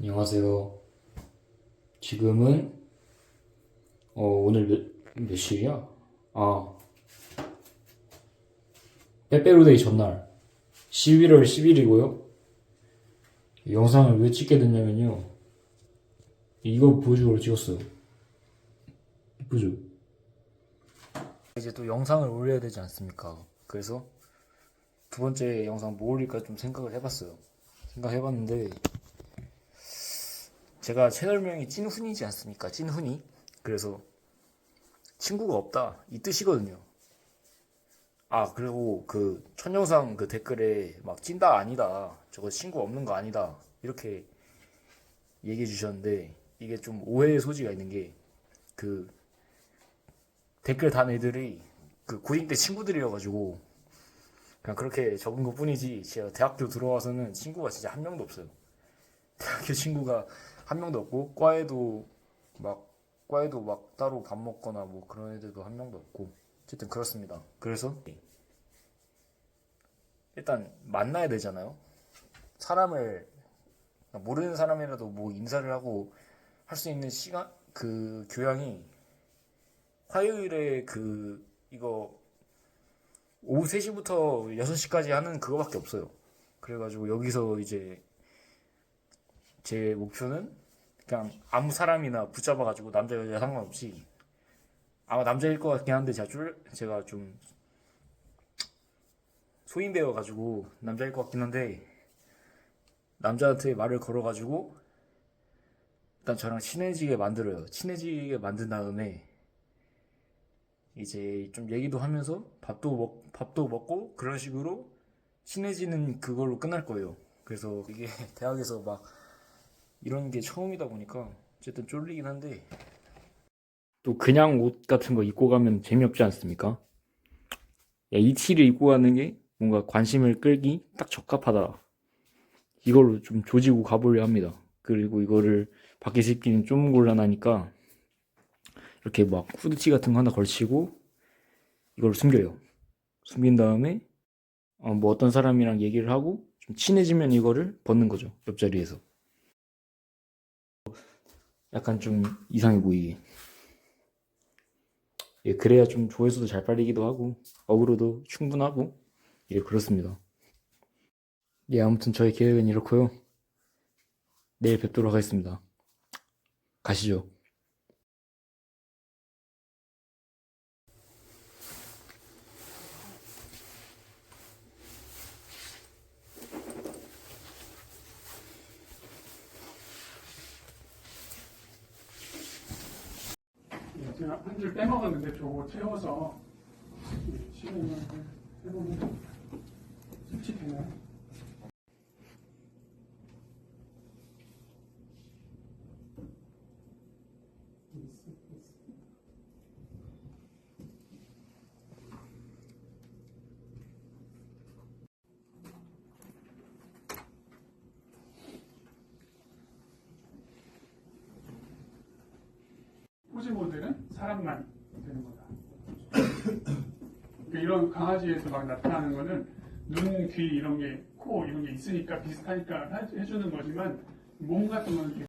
안녕하세요. 지금은 어 오늘 몇, 몇 시야? 아 빼빼로데이 전날 11월 10일이고요. 영상을 왜 찍게 됐냐면요. 이거 보여주고 찍었어요. 이쁘죠? 이제 또 영상을 올려야 되지 않습니까? 그래서 두 번째 영상 뭐 올릴까 좀 생각을 해봤어요. 생각해봤는데 제가 채널명이 찐훈이지 않습니까? 찐훈이. 그래서 친구가 없다 이 뜻이거든요. 아 그리고 그 첫 영상 그 댓글에 막 찐다 아니다 저거 친구 없는 거 아니다 이렇게 얘기해 주셨는데 이게 좀 오해의 소지가 있는 게 그 댓글 단 애들이 그 고딩 때 친구들이어가지고 그냥 그렇게 적은 것 뿐이지 제가 대학교 들어와서는 친구가 진짜 한 명도 없어요. 대학교 친구가 한 명도 없고 과에도 막 과에도 막 따로 밥 먹거나 뭐 그런 애들도 한 명도 없고 어쨌든 그렇습니다. 그래서 일단 만나야 되잖아요. 사람을 모르는 사람이라도 뭐 인사를 하고 할 수 있는 시간 그 교양이 화요일에 그 이거 오후 3시부터 6시까지 하는 그거밖에 없어요. 그래가지고 여기서 이제 제 목표는 그냥 아무 사람이나 붙잡아가지고 남자 여자 상관없이 아마 남자일 것 같긴 한데 제가 쫄 제가 좀 소인배여가지고 남자일 것 같긴 한데 남자한테 말을 걸어가지고 일단 저랑 친해지게 만들어요. 친해지게 만든 다음에 이제 좀 얘기도 하면서 밥도 먹 밥도 먹고 그런 식으로 친해지는 그걸로 끝날 거예요. 그래서 이게 대학에서 막 이런 게 처음이다 보니까 어쨌든 쫄리긴 한데 또 그냥 옷 같은 거 입고 가면 재미없지 않습니까? 야, 이 티를 입고 가는 게 뭔가 관심을 끌기 딱 적합하다. 이걸로 좀 조지고 가보려 합니다. 그리고 이거를 밖에서 입기는 좀 곤란하니까 이렇게 막 후드티 같은 거 하나 걸치고 이걸 숨겨요. 숨긴 다음에 어, 뭐 어떤 사람이랑 얘기를 하고 좀 친해지면 이거를 벗는 거죠. 옆자리에서. 약간 좀 이상해 보이게. 예, 그래야 좀 조회수도 잘 빨리기도 하고 어그로도 충분하고 예, 그렇습니다. 예, 아무튼 저의 계획은 이렇고요. 내일 뵙도록 하겠습니다. 가시죠. 한 줄 빼먹었는데 저거 채워서 실행을 해보면 포즈 모드는 사람만 되는 거다. 그러니까 이런 강아지에서 막 나타나는 거는 눈, 귀 이런 게, 코 이런 게 있으니까 비슷하니까 해- 해주는 거지만 몸 같은 거는 이렇게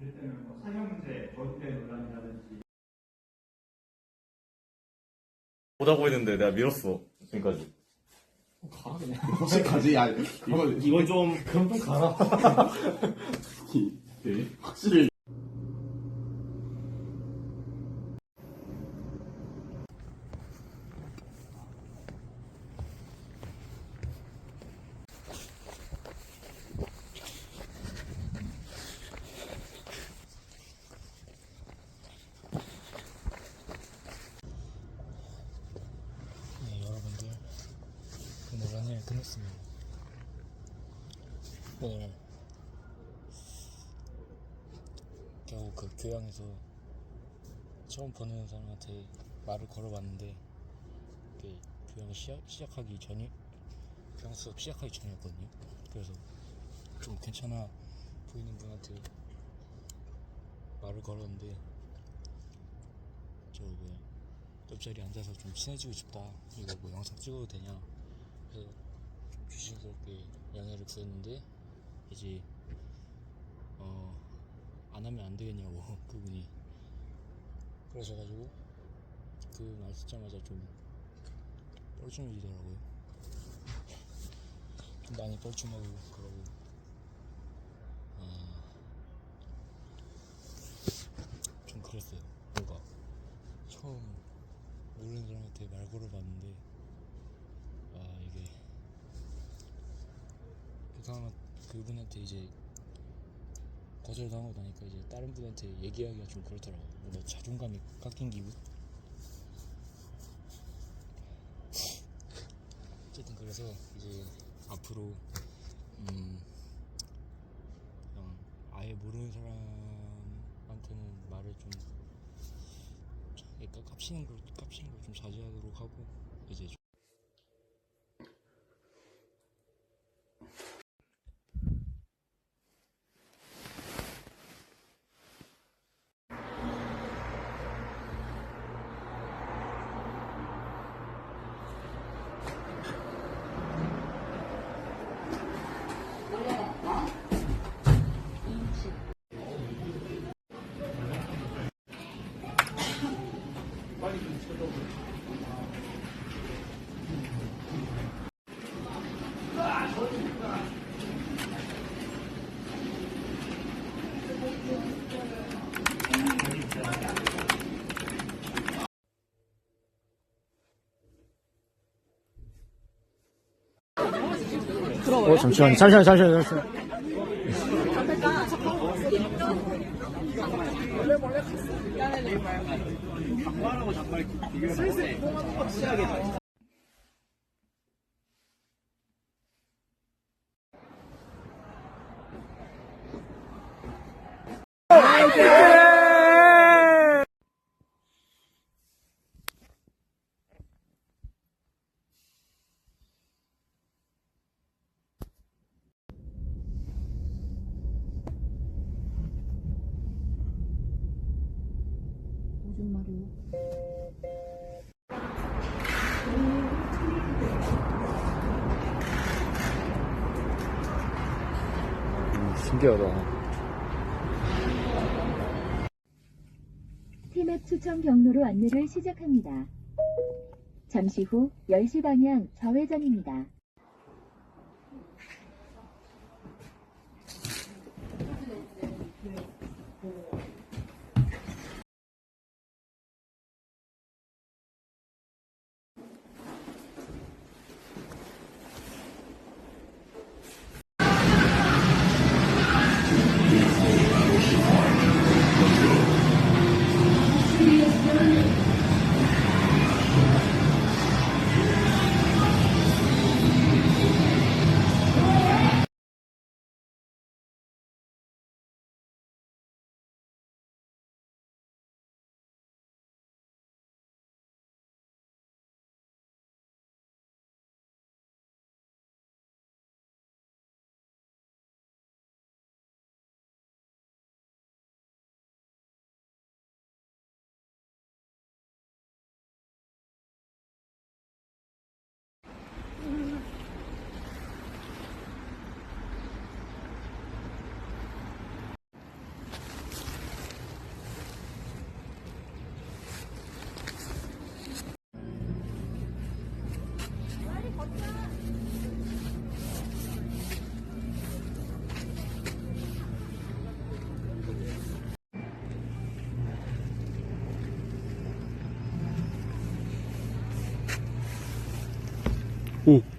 이럴 때는 뭐 상형제, 전대 논란이라든지 보자고 했는데 내가 밀었어. 지금까지. 혹시까지? 야 이거 이건 좀 그럼 좀 가라. 네, 확실히 오늘 러닝을 끝냈습니다. 오늘 겨우 그 교양에서 처음 보는 사람한테 말을 걸어봤는데 그 교양 시작, 시작하기 전이 교양 수업 시작하기 전이었거든요. 그래서 좀 괜찮아 보이는 분한테 말을 걸었는데 저 뭐야 옆자리에 앉아서 좀 친해지고 싶다 이거 뭐 영상 찍어도 되냐 그래서 좀 조심스럽게 양해를 구했는데 이제 어 안 하면 안 되겠냐고 그분이 그러셔가지고 그말 듣자마자 좀 뻘쭘해지더라고요. 좀 많이 뻘쭘하고 그러고 아, 좀 그랬어요 뭔가 처음 모르는 사람한테 말 걸어봤는데 아 이게 그 사람 그분한테 이제 거절당하고 나니까 이제 다른 분한테 얘기하기가 좀 그렇더라고. 뭔가 자존감이 깎인 기분? 어쨌든 그래서 이제 앞으로 음 그냥 아예 모르는 사람한테는 말을 좀 그러니까 깝치는 걸 깝치는 걸 좀 자제하도록 하고 이제 좀 어 잠시만 잠시만 잠시만 잠시만 무슨 신기하다 티맵 추천 경로로 안내를 시작합니다. 잠시 후 10시 방향 좌회전입니다. Mm.